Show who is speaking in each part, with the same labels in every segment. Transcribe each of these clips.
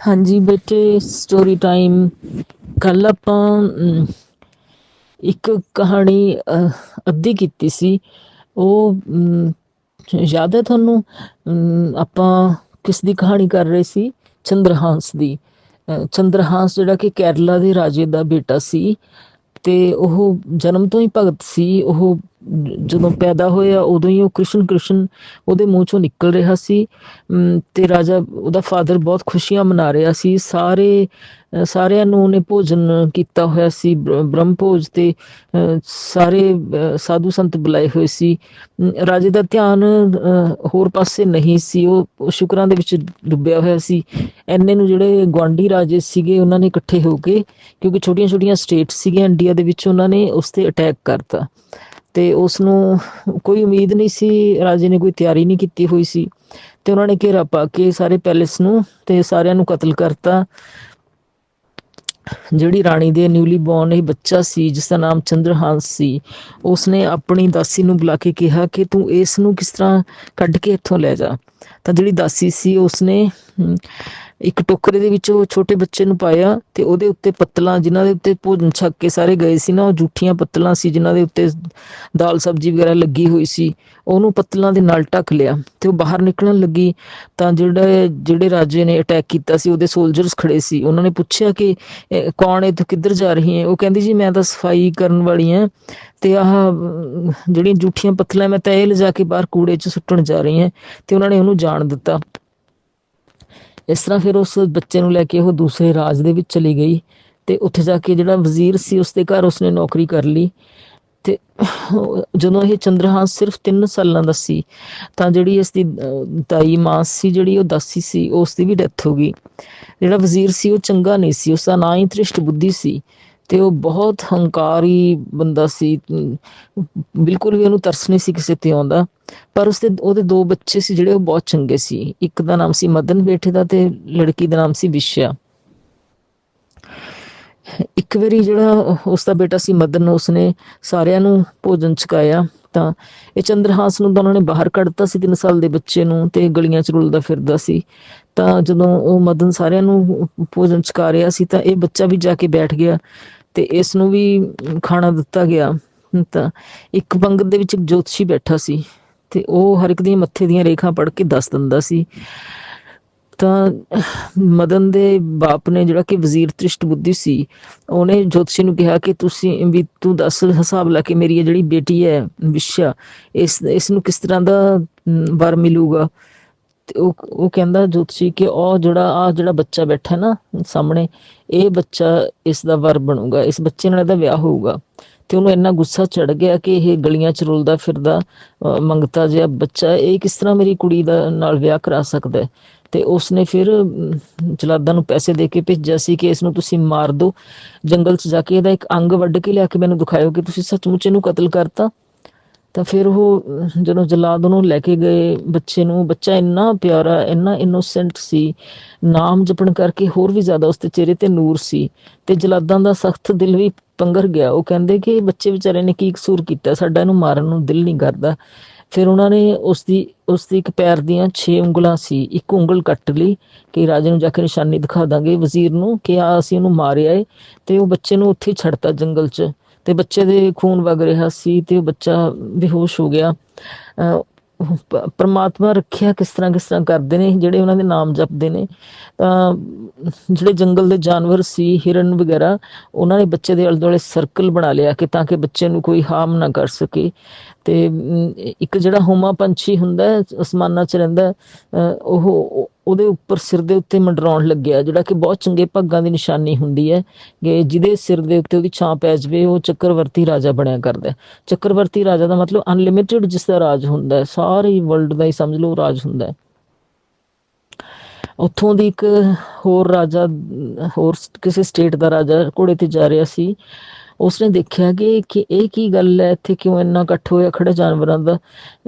Speaker 1: ਹਾਂਜੀ ਬੇਟੇ story time ਕੱਲ ਆਪਾਂ ਇੱਕ ਕਹਾਣੀ ਅੱਧੀ ਕੀਤੀ ਸੀ। ਉਹ ਯਾਦ ਹੈ ਤੁਹਾਨੂੰ? ਆਪਾਂ ਕਿਸ ਦੀ ਕਹਾਣੀ ਕਰ ਰਹੇ ਸੀ? ਚੰਦਰਹਾਂਸ ਦੀ। ਚੰਦਰਹਾਂਸ ਜਿਹੜਾ ਕਿ ਕੇਰਲਾ ਦੇ ਰਾਜੇ ਦਾ ਬੇਟਾ ਸੀ ਤੇ ਉਹ ਜਨਮ ਤੋਂ ਹੀ ਭਗਤ ਸੀ। ਉਹ ਜਦੋਂ ਪੈਦਾ ਹੋਇਆ, ਉਦੋਂ ਹੀ ਉਹ ਕ੍ਰਿਸ਼ਨ ਕ੍ਰਿਸ਼ਨ ਉਹਦੇ ਮੂੰਹ ਚੋਂ ਨਿਕਲ ਰਿਹਾ ਸੀ। ਤੇ ਰਾਜਾ ਉਹਦਾ ਫਾਦਰ ਬਹੁਤ ਖੁਸ਼ੀਆਂ ਮਨਾ ਰਿਹਾ ਸੀ। ਸਾਰੇ ਸਾਰਿਆਂ ਨੂੰ ਉਹਨੇ ਭੋਜਨ ਕੀਤਾ ਹੋਇਆ ਸੀ ਬ੍ਰਹਮ ਭੋਜ ਤੇ ਸਾਰੇ ਸਾਧੂ ਸੰਤ ਬੁਲਾਏ ਹੋਏ ਸੀ। ਰਾਜੇ ਦਾ ਧਿਆਨ ਹੋਰ ਪਾਸੇ ਨਹੀਂ ਸੀ। ਉਹ ਉਹ ਸ਼ੁਕਰਾਂ ਦੇ ਵਿੱਚ ਡੁੱਬਿਆ ਹੋਇਆ ਸੀ। ਐਨੇ ਨੂੰ ਜਿਹੜੇ ਗਵਾਂਢੀ ਰਾਜੇ ਸੀਗੇ, ਉਹਨਾਂ ਨੇ ਇਕੱਠੇ ਹੋ ਕੇ, ਕਿਉਂਕਿ ਛੋਟੀਆਂ ਛੋਟੀਆਂ ਸਟੇਟ ਸੀਗੀਆਂ ਇੰਡੀਆ ਦੇ ਵਿੱਚ, ਉਹਨਾਂ ਨੇ ਉਸ ਤੇ ਅਟੈਕ ਕਰਤਾ। ਤੇ ਉਸ ਨੂੰ ਕੋਈ ਉਮੀਦ ਨਹੀਂ ਸੀ, ਰਾਜੇ ਨੇ ਕੋਈ ਤਿਆਰੀ ਨਹੀਂ ਕੀਤੀ ਹੋਈ ਸੀ। ਤੇ ਉਹਨਾਂ ਨੇ ਘੇਰਾ ਪਾ ਕੇ ਸਾਰੇ ਪੈਲੇਸ ਨੂੰ ਤੇ ਸਾਰਿਆਂ ਨੂੰ ਕਤਲ ਕਰਤਾ। ਜਿਹੜੀ ਰਾਣੀ ਦੇ ਨਿਊਲੀ ਬੌਰਨ ਇਹ ਬੱਚਾ ਸੀ, ਜਿਸ ਦਾ ਨਾਮ ਚੰਦਰਹਾਂਸ ਸੀ, ਉਸਨੇ ਆਪਣੀ ਦਾਸੀ ਨੂੰ ਬੁਲਾ ਕੇ ਕਿਹਾ ਕਿ ਤੂੰ ਇਸ ਨੂੰ ਕਿਸ ਤਰ੍ਹਾਂ ਕੱਢ ਕੇ ਇੱਥੋਂ ਲੈ ਜਾ। ਤਾਂ ਜਿਹੜੀ ਦਾਸੀ ਸੀ, ਉਸਨੇ ਇੱਕ ਟੋਕਰੇ ਦੇ ਵਿੱਚ ਉਹ ਛੋਟੇ ਬੱਚੇ ਨੂੰ ਪਾਇਆ ਤੇ ਉਹਦੇ ਉੱਤੇ ਪੱਤਲਾਂ ਜਿਨ੍ਹਾਂ ਦੇ ਉੱਤੇ ਭੋਜਨ ਛਕ ਕੇ ਸਾਰੇ ਗਏ ਸੀ ਨਾ, ਉਹ ਜੂਠੀਆਂ ਪੱਤਲਾਂ ਸੀ ਜਿਨ੍ਹਾਂ ਦੇ ਉੱਤੇ ਦਾਲ ਸਬਜ਼ੀ ਵਗੈਰਾ ਲੱਗੀ ਹੋਈ ਸੀ। ਉਹਨੂੰ ਪੱਤਲਾਂ ਦੇ ਨਾਲ ਢੱਕ ਲਿਆ ਤੇ ਉਹ ਬਾਹਰ ਨਿਕਲਣ ਲੱਗੀ ਤਾਂ ਜਿਹੜੇ ਜਿਹੜੇ ਰਾਜੇ ਨੇ ਅਟੈਕ ਕੀਤਾ ਸੀ, ਉਹਦੇ ਸੋਲਜਰਸ ਖੜੇ ਸੀ। ਉਹਨਾਂ ਨੇ ਪੁੱਛਿਆ ਕਿ ਕੌਣ ਹੈ ਤੂੰ ਕਿੱਧਰ ਜਾ ਰਹੀ ਹੈ? ਉਹ ਕਹਿੰਦੀ, ਜੀ, ਮੈਂ ਤਾਂ ਸਫ਼ਾਈ ਕਰਨ ਵਾਲੀ ਹਾਂ ਤੇ ਆਹ, ਜਿਹੜੀਆਂ ਜੂਠੀਆਂ ਪੱਤਲਾਂ, ਮੈਂ ਤਾਂ ਇਹ ਲਿਜਾ ਕੇ ਬਾਹਰ ਕੂੜੇ 'ਚ ਸੁੱਟਣ ਜਾ ਰਹੀ ਹਾਂ। ਤੇ ਉਹਨਾਂ ਨੇ ਉਹਨੂੰ ਜਾਣ ਦਿੱਤਾ। ਇਸ ਤਰ੍ਹਾਂ ਫਿਰ ਉਸ ਬੱਚੇ ਨੂੰ ਲੈ ਕੇ ਉਹ ਦੂਸਰੇ ਰਾਜ ਦੇ ਵਿੱਚ ਚਲੀ ਗਈ ਤੇ ਉੱਥੇ ਜਾ ਕੇ ਜਿਹੜਾ ਵਜ਼ੀਰ ਸੀ ਉਸਦੇ ਘਰ ਉਸਨੇ ਨੌਕਰੀ ਕਰ ਲਈ ਤੇ ਜਦੋਂ ਇਹ ਚੰਦਰਹਾਸ ਸਿਰਫ 3 ਸਾਲਾਂ ਦਾ ਸੀ, ਤਾਂ ਜਿਹੜੀ ਇਸ ਦੀ ਤਾਈ ਮਾਂ ਸੀ ਜਿਹੜੀ ਉਹ ਦਾਸੀ ਸੀ, ਉਸ ਦੀ ਵੀ ਡੈਥ ਹੋ ਗਈ। ਜਿਹੜਾ ਵਜ਼ੀਰ ਸੀ ਉਹ ਚੰਗਾ ਨਹੀਂ ਸੀ ਉਸ ਦਾ ਨਾਂ ਹੀ ਤ੍ਰਿਸ਼ਟ ਬੁੱਧੀ ਸੀ। ਤੇ ਉਹ ਬਹੁਤ ਹੰਕਾਰੀ ਬੰਦਾ ਸੀ। ਬਿਲਕੁਲ ਵੀ ਉਹਨੂੰ ਤਰਸ ਨਹੀਂ ਸੀ ਕਿਸੇ ਤੇ ਆਉਂਦਾ। ਪਰ ਉਸਦੇ ਉਹਦੇ ਦੋ ਬੱਚੇ ਸੀ ਜਿਹੜੇ ਉਹ ਬਹੁਤ ਚੰਗੇ ਸੀ। ਇੱਕ ਦਾ ਨਾਮ ਸੀ ਮਦਨ ਬੇਟੇ ਦਾ ਤੇ ਲੜਕੀ ਦਾ ਨਾਮ ਸੀ ਵਿਸ਼ਿਆ। ਇੱਕ ਵਾਰੀ ਜਿਹੜਾ ਉਸ ਦਾ ਬੇਟਾ ਸੀ ਮਦਨ, ਉਸਨੇ ਸਾਰਿਆਂ ਨੂੰ ਭੋਜਨ ਛਕਾਇਆ ਤਾਂ ਇਹ ਚੰਦਰਹਾਸ ਨੂੰ ਤਾਂ ਉਹਨਾਂ ਨੇ ਬਾਹਰ ਕੱਢਤਾ ਸੀ 3 ਸਾਲ ਦੇ ਬੱਚੇ ਨੂੰ ਤੇ ਗਲੀਆਂ 'ਚ ਰੁਲਦਾ ਫਿਰਦਾ ਸੀ। ਤਾਂ ਜਦੋਂ ਉਹ ਮਦਨ ਸਾਰਿਆਂ ਨੂੰ ਭੋਜਨ ਛਕਾ ਰਿਹਾ ਸੀ ਤਾਂ ਇਹ ਬੱਚਾ ਵੀ ਜਾ ਕੇ ਬੈਠ ਗਿਆ। ਤੇ ਇਸ ਨੂੰ ਵੀ ਖਾਣਾ ਦਿੱਤਾ ਗਿਆ। ਤਾਂ ਇੱਕ ਪੰਗਤ ਦੇ ਵਿੱਚ ਜੋਤਸ਼ੀ ਬੈਠਾ ਸੀ ਤੇ ਉਹ ਹਰ ਇੱਕ ਦੀਆਂ ਮੱਥੇ ਦੀਆਂ ਰੇਖਾਂ ਪੜ੍ਹ ਕੇ ਦੱਸ ਦਿੰਦਾ ਸੀ। ਤਾਂ ਮਦਨ ਦੇ ਬਾਪ ਨੇ ਜਿਹੜਾ ਕਿ ਵਜ਼ੀਰ ਤ੍ਰਿਸ਼ਟ ਬੁੱਧੀ ਸੀ ਉਹਨੇ ਜੋਤਸ਼ੀ ਨੂੰ ਕਿਹਾ ਕਿ ਤੁਸੀਂ ਵੀ ਤੂੰ ਦੱਸ ਹਿਸਾਬ ਲਾ ਕੇ ਮੇਰੀ ਜਿਹੜੀ ਬੇਟੀ ਹੈ ਵਿਸ਼ਾ ਇਸ ਇਸ ਨੂੰ ਕਿਸ ਤਰ੍ਹਾਂ ਦਾ ਅਮ, ਵਰ ਮਿਲੂਗਾ? ਉਹ ਉਹ ਕਹਿੰਦਾ ਜੋਤਸ਼ੀ ਕਿ ਉਹ ਜਿਹੜਾ ਆ ਜਿਹੜਾ ਬੱਚਾ ਬੈਠਾ ਨਾ ਸਾਹਮਣੇ, ਇਹ ਬੱਚਾ ਇਸ ਦਾ ਵਰ ਬਣੂਗਾ, ਇਸ ਬੱਚੇ ਨਾਲ ਇਹਦਾ ਵਿਆਹ ਹੋਊਗਾ। ਤੇ ਉਹਨੂੰ ਇੰਨਾ ਗੁੱਸਾ ਚੜ ਗਿਆ ਕਿ ਇਹ ਗਲੀਆਂ 'ਚ ਰੁਲਦਾ ਫਿਰਦਾ ਮੰਗਤਾ ਜਿਹਾ ਬੱਚਾ, ਇਹ ਕਿਸ ਤਰ੍ਹਾਂ ਮੇਰੀ ਕੁੜੀ ਦਾ ਨਾਲ ਵਿਆਹ ਕਰਾ ਸਕਦਾ ਹੈ? ਤੇ ਉਸਨੇ ਫਿਰ ਜਲਾਦਾਂ ਨੂੰ ਪੈਸੇ ਦੇ ਕੇ ਭੇਜਿਆ ਸੀ ਕਿ ਇਸ ਨੂੰ ਤੁਸੀਂ ਮਾਰ ਦਿਓ। ਜੰਗਲ 'ਚ ਜਾ ਕੇ ਇਹਦਾ ਇੱਕ ਅੰਗ ਵੱਢ ਕੇ ਲਿਆ ਕੇ ਮੈਨੂੰ ਦਿਖਾਇਓ ਕਿ ਤੁਸੀਂ ਸੱਚਮੁੱਚ ਇਹਨੂੰ ਕਤਲ ਕਰਤਾ। ਤਾਂ ਫਿਰ ਉਹ ਜਦੋਂ ਜਲਾਦ ਉਹਨੂੰ ਲੈ ਕੇ ਗਏ ਬੱਚੇ ਨੂੰ, ਬੱਚਾ ਇੰਨਾ ਪਿਆਰਾ, ਇੰਨਾ ਇਨੋਸੈਂਟ ਸੀ, ਨਾਮ ਜਪਣ ਕਰਕੇ ਹੋਰ ਵੀ ਜ਼ਿਆਦਾ ਉਸਦੇ ਚਿਹਰੇ ਤੇ ਨੂਰ ਸੀ ਤੇ ਜਲਾਦਾਂ ਦਾ ਸਖਤ ਦਿਲ ਵੀ ਪੰਗਰ ਗਿਆ। ਉਹ ਕਹਿੰਦੇ ਕਿ ਬੱਚੇ ਵਿਚਾਰੇ ਨੇ ਕੀ ਕਸੂਰ ਕੀਤਾ? ਸਾਡਾ ਇਹਨੂੰ ਮਾਰਨ ਨੂੰ ਦਿਲ ਨਹੀਂ ਕਰਦਾ। ਫਿਰ ਉਹਨਾਂ ਨੇ ਉਸ ਦੀ ਉਸ ਦੀ ਇੱਕ ਪੈਰ ਦੀਆਂ 6 ਉਂਗਲਾਂ ਸੀ, ਇੱਕ ਉਂਗਲ ਕੱਟ ਲਈ ਕਿ ਰਾਜੇ ਨੂੰ ਜਾ ਕੇ ਨਿਸ਼ਾਨੀ ਦਿਖਾ ਦਾਂਗੇ। ਵਜ਼ੀਰ ਨੂੰ ਕਿ ਆ ਅਸੀਂ ਉਹਨੂੰ ਮਾਰਿਆ ਏ ਤੇ ਉਹ ਬੱਚੇ ਨੂੰ ਉੱਥੇ ਛੱਡਤਾ ਜੰਗਲ 'ਚ। ਤੇ ਬੱਚੇ ਦੇ ਖੂਨ ਵਗ ਰਿਹਾ ਸੀ ਤੇ ਬੱਚਾ ਬੇਹੋਸ਼ ਹੋ ਗਿਆ। ਅਹ ਪ- ਰੱਖਿਆ ਕਿਸ ਤਰ੍ਹਾਂ ਕਿਸ ਤਰ੍ਹਾਂ ਕਰਦੇ ਨੇ, ਜਿਹੜੇ ਉਹਨਾਂ ਦੇ ਨਾਮ ਜਪਦੇ ਨੇ। ਤਾਂ ਜਿਹੜੇ ਜੰਗਲ ਦੇ ਜਾਨਵਰ ਸੀ, ਹਿਰਨ ਵਗੈਰਾ, ਉਹਨਾਂ ਨੇ ਬੱਚੇ ਦੇ ਆਲੇ ਦੁਆਲੇ ਸਰਕਲ ਬਣਾ ਲਿਆ ਕਿ ਤਾਂ ਕਿ ਬੱਚੇ ਨੂੰ ਕੋਈ ਹਾਰਮ ਨਾ ਕਰ ਸਕੇ। ਤੇ ਇੱਕ ਜਿਹੜਾ ਹੋਮਾ ਪੰਛੀ ਹੁੰਦਾ ਅਸਮਾਨਾਂ 'ਚ ਰਹਿੰਦਾ ਉਹ ਉਹਦੇ ਉੱਪਰ ਸਿਰ ਦੇ ਉੱਤੇ ਮੰਡਰਾਉਣ ਲੱਗਿਆ, ਜਿਹੜਾ ਕਿ ਬਹੁਤ ਚੰਗੇ ਭਾਗਾਂ ਦੀ ਨਿਸ਼ਾਨੀ ਹੁੰਦੀ ਹੈ ਕਿ ਜਿਹਦੇ ਸਿਰ ਦੇ ਉੱਤੇ ਉਹਦੀ ਛਾਂ ਪੈ ਜਾਵੇ, ਉਹ ਚੱਕਰਵਰਤੀ ਰਾਜਾ ਬਣਿਆ ਕਰਦਾ ਚੱਕਰਵਰਤੀ ਰਾਜਾ ਦਾ ਮਤਲਬ ਅਨਲਿਮਿਟਿਡ ਜਿਸ ਦਾ ਰਾਜ ਹੁੰਦਾ ਹੈ, ਸਾਰੀ ਵਰਲਡ ਦਾ ਹੀ ਸਮਝ ਲਓ ਰਾਜ ਹੁੰਦਾ ਹੈ। ਉੱਥੋਂ ਦੀ ਇੱਕ ਹੋਰ ਰਾਜਾ, ਹੋਰ ਕਿਸੇ ਸਟੇਟ ਦਾ ਰਾਜਾ ਘੋੜੇ ਤੇ ਜਾ ਰਿਹਾ ਸੀ ਉਸਨੇ ਦੇਖਿਆ ਕਿ ਕਿ, ਇਹ ਕੀ ਗੱਲ ਹੈ? ਇੱਥੇ ਕਿਉਂ ਇੰਨਾ ਇਕੱਠ ਹੋਇਆ ਖੜਾ ਜਾਨਵਰਾਂ ਦਾ?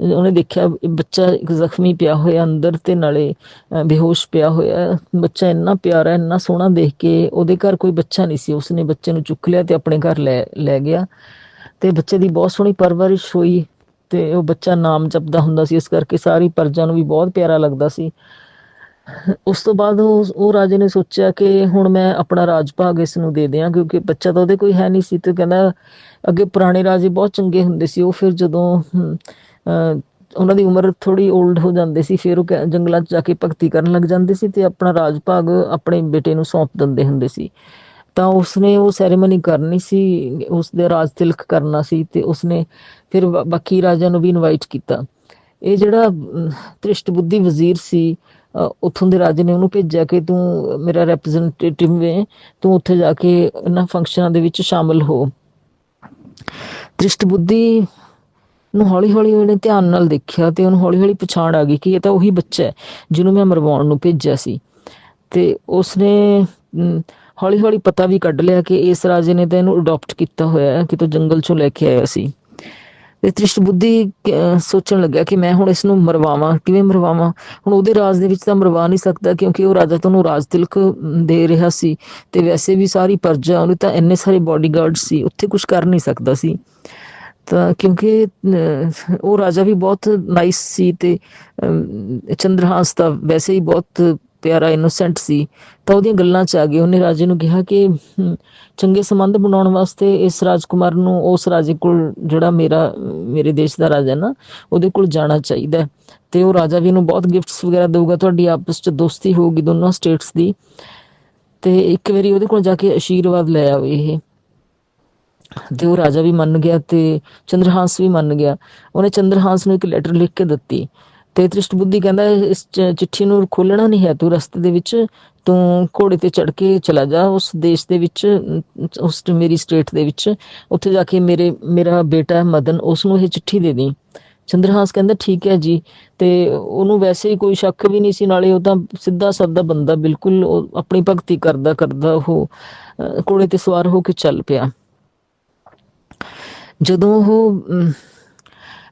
Speaker 1: ਉਹਨੇ ਦੇਖਿਆ ਬੱਚਾ ਇੱਕ ਜ਼ਖਮੀ ਪਿਆ ਹੋਇਆ ਅੰਦਰ ਤੇ ਨਾਲੇ ਬੇਹੋਸ਼ ਪਿਆ ਹੋਇਆ। ਬੱਚਾ ਇੰਨਾ ਪਿਆਰਾ, ਇੰਨਾ ਸੋਹਣਾ ਦੇਖ ਕੇ ਉਹਦੇ ਘਰ ਕੋਈ ਬੱਚਾ ਨਹੀਂ ਸੀ। ਉਸਨੇ ਬੱਚੇ ਨੂੰ ਚੁੱਕ ਲਿਆ ਤੇ ਆਪਣੇ ਘਰ ਲੈ ਲੈ ਗਿਆ। ਤੇ ਬੱਚੇ ਦੀ ਬਹੁਤ ਸੋਹਣੀ ਪਰਵਰਿਸ਼ ਹੋਈ ਤੇ ਉਹ ਬੱਚਾ ਨਾਮ ਜਪਦਾ ਹੁੰਦਾ ਸੀ। ਇਸ ਕਰਕੇ ਸਾਰੀ ਪਰਜਾ ਨੂੰ ਵੀ ਬਹੁਤ ਪਿਆਰਾ ਲੱਗਦਾ ਸੀ। ਉਸ ਤੋਂ ਬਾਅਦ ਉਹ ਉਹ ਰਾਜੇ ਨੇ ਸੋਚਿਆ ਕਿ ਹੁਣ ਮੈਂ ਆਪਣਾ ਰਾਜ ਭਾਗ ਇਸ ਨੂੰ ਦੇ ਦਿਆਂ, ਕਿਉਂਕਿ ਬੱਚਾ ਤਾਂ ਉਹਦੇ ਕੋਈ ਹੈ ਨਹੀਂ ਸੀ ਤੇ ਕਹਿੰਦਾ ਅੱਗੇ ਪੁਰਾਣੇ ਰਾਜੇ ਬਹੁਤ ਚੰਗੇ ਹੁੰਦੇ ਸੀ, ਉਹ ਫਿਰ ਜਦੋਂ ਉਹਨਾਂ ਦੀ ਉਮਰ ਥੋੜੀ 올ਡ ਹੋ ਜਾਂਦੇ ਸੀ, ਫਿਰ ਉਹ ਜੰਗਲਾਂ 'ਚ ਜਾ ਕੇ ਭਗਤੀ ਕਰਨ ਲੱਗ ਜਾਂਦੇ ਸੀ ਤੇ ਆਪਣਾ ਰਾਜ ਭਾਗ ਆਪਣੇ ਬੇਟੇ ਨੂੰ ਸੌਂਪ ਦਿੰਦੇ ਹੁੰਦੇ ਸੀ। ਤਾਂ ਉਸਨੇ ਉਹ ਸੈਰੇਮਨੀ ਕਰਨੀ ਸੀ, ਉਸ ਦੇ ਰਾਜ ਤਿਲਕ ਕਰਨਾ ਸੀ ਤੇ ਉਸਨੇ ਫਿਰ ਬਾਕੀ ਰਾਜਿਆਂ ਨੂੰ ਵੀ ਇਨਵਾਈਟ ਕੀਤਾ। ਇਹ ਜਿਹੜਾ ਤ੍ਰਿਸ਼ਟ ਬੁੱਧੀ ਵਜ਼ੀਰ ਸੀ ਉੱਥੋਂ ਦੇ ਰਾਜੇ ਨੇ ਉਹਨੂੰ ਭੇਜਿਆ ਕਿ ਤੂੰ ਮੇਰਾ ਰਿਪਰੈਜ਼ੈਂਟੇਟਿਵ ਵੇ, ਤੂੰ ਉੱਥੇ ਜਾ ਕੇ ਇਹਨਾਂ ਫੰਕਸ਼ਨਾਂ ਦੇ ਵਿੱਚ ਸ਼ਾਮਲ ਹੋ। ਤ੍ਰਿਸ਼ਟ ਬੁੱਧੀ ਨੂੰ ਹੌਲੀ ਹੌਲੀ ਉਹਨੇ ਧਿਆਨ ਨਾਲ ਦੇਖਿਆ ਤੇ ਉਹਨੂੰ ਹੌਲੀ ਹੌਲੀ ਪਛਾਣ ਆ ਗਈ ਕਿ ਇਹ ਤਾਂ ਉਹੀ ਬੱਚਾ ਹੈ ਜਿਹਨੂੰ ਮੈਂ ਮਰਵਾਉਣ ਨੂੰ ਭੇਜਿਆ ਸੀ। ਤੇ ਉਸਨੇ ਹੌਲੀ ਹੌਲੀ ਪਤਾ ਵੀ ਕੱਢ ਲਿਆ ਕਿ ਇਸ ਰਾਜੇ ਨੇ ਤਾਂ ਇਹਨੂੰ ਅਡਾਪਟ ਕੀਤਾ ਹੋਇਆ ਹੈ ਕਿਤੋਂ ਜੰਗਲ ਚੋਂ ਲੈ ਕੇ ਆਇਆ ਸੀ। ਤੇ ਤ੍ਰਿਸ਼ਟ ਬੁੱਧੀ ਸੋਚਣ ਲੱਗਿਆ ਕਿ ਮੈਂ ਹੁਣ ਇਸ ਨੂੰ ਮਰਵਾਵਾਂ ਕਿਵੇਂ ਮਰਵਾਵਾਂ? ਹੁਣ ਉਹਦੇ ਰਾਜ ਦੇ ਵਿੱਚ ਤਾਂ ਮਰਵਾ ਨਹੀਂ ਸਕਦਾ ਕਿਉਂਕਿ ਉਹ ਰਾਜਾ ਤਾਂ ਰਾਜ ਤਿਲਕ ਦੇ ਰਿਹਾ ਸੀ ਤੇ ਵੈਸੇ ਵੀ ਸਾਰੀ ਪਰਜਾ ਉਹਨੇ ਤਾਂ ਇੰਨੇ ਸਾਰੇ ਬਾਡੀਗਾਰਡ ਸੀ ਉੱਥੇ ਕੁਝ ਕਰ ਨਹੀਂ ਸਕਦਾ ਸੀ। ਤਾਂ ਕਿਉਂਕਿ ਅਹ, ਉਹ ਰਾਜਾ ਵੀ ਬਹੁਤ ਨਾਈਸ ਸੀ ਤੇ ਅਮ, ਚੰਦਰਹਾਸ ਤਾਂ ਵੈਸੇ ਹੀ ਬਹੁਤ ਪਿਆਰਾ ਇਨੋਸੈਂਟ ਸੀ। ਤਾਂ ਉਹਦੀਆਂ ਗੱਲਾਂ 'ਚ ਆ ਗਏ। ਉਹਨੇ ਰਾਜੇ ਨੂੰ ਕਿਹਾ ਕਿ ਚੰਗੇ ਸੰਬੰਧ ਬਣਾਉਣ ਵਾਸਤੇ ਇਸ ਰਾਜਕੁਮਾਰ ਨੂੰ, ਉਸ ਰਾਜੇ ਕੋਲ ਜਿਹੜਾ ਮੇਰਾ, ਮੇਰੇ ਦੇਸ਼ ਦਾ ਰਾਜਾ ਨਾ, ਉਹਦੇ ਕੋਲ ਜਾਣਾ ਚਾਹੀਦਾ ਤੇ ਉਹ ਰਾਜਾ ਵੀ ਇਹਨੂੰ ਬਹੁਤ ਗਿਫਟਸ ਵਗੈਰਾ ਦੇਊਗਾ। ਤੁਹਾਡੀ ਆਪਸ 'ਚ ਦੋਸਤੀ ਹੋਊਗੀ ਦੋਨੋਂ ਸਟੇਟਸ ਦੀ। ਤੇ ਇੱਕ ਵਾਰੀ ਉਹਦੇ ਕੋਲ ਜਾ ਕੇ ਆਸ਼ੀਰਵਾਦ ਲੈ ਆਵੇ ਇਹ। ਤੇ ਉਹ ਰਾਜਾ ਵੀ ਮੰਨ ਗਿਆ ਤੇ ਚੰਦਰਹਾਸ ਵੀ ਮੰਨ ਗਿਆ। ਉਹਨੇ ਚੰਦਰਹਾਸ ਨੂੰ ਇੱਕ ਲੈਟਰ ਲਿਖ ਕੇ ਦਿੱਤੀ। ਤੇ ਤ੍ਰਿਸ਼ਟ ਬੁੱਧੀ ਕਹਿੰਦਾ ਇਸ ਚਿੱਠੀ ਨੂੰ ਖੋਲਣਾ ਨਹੀਂ ਹੈ ਤੂੰ ਰਸਤੇ ਦੇ ਵਿੱਚ ਤੂੰ ਘੋੜੇ ਤੇ ਚੜ ਕੇ ਚਲਾ ਜਾ ਉਸ ਦੇਸ਼ ਦੇ ਵਿੱਚ ਉਸ ਮੇਰੀ ਸਟੇਟ ਦੇ ਵਿੱਚ ਉੱਥੇ ਜਾ ਕੇ ਮੇਰੇ ਮੇਰਾ ਬੇਟਾ ਮਦਨ ਉਸ ਨੂੰ ਇਹ ਚਿੱਠੀ ਦੇ ਦੇ ਚੰਦਰਹਾਸ ਕਹਿੰਦਾ ਠੀਕ ਹੈ ਜੀ। ਤੇ ਉਹਨੂੰ ਵੈਸੇ ਹੀ ਕੋਈ ਸ਼ੱਕ ਵੀ ਨਹੀਂ ਸੀ ਨਾਲੇ ਉਹ ਤਾਂ ਸਿੱਧਾ ਸਾਦਾ ਬੰਦਾ ਬਿਲਕੁਲ ਆਪਣੀ ਭਗਤੀ ਕਰਦਾ ਕਰਦਾ ਉਹ ਅਹ, ਘੋੜੇ ਤੇ ਸਵਾਰ ਹੋ ਕੇ ਚੱਲ ਪਿਆ। ਜਦੋਂ ਉਹ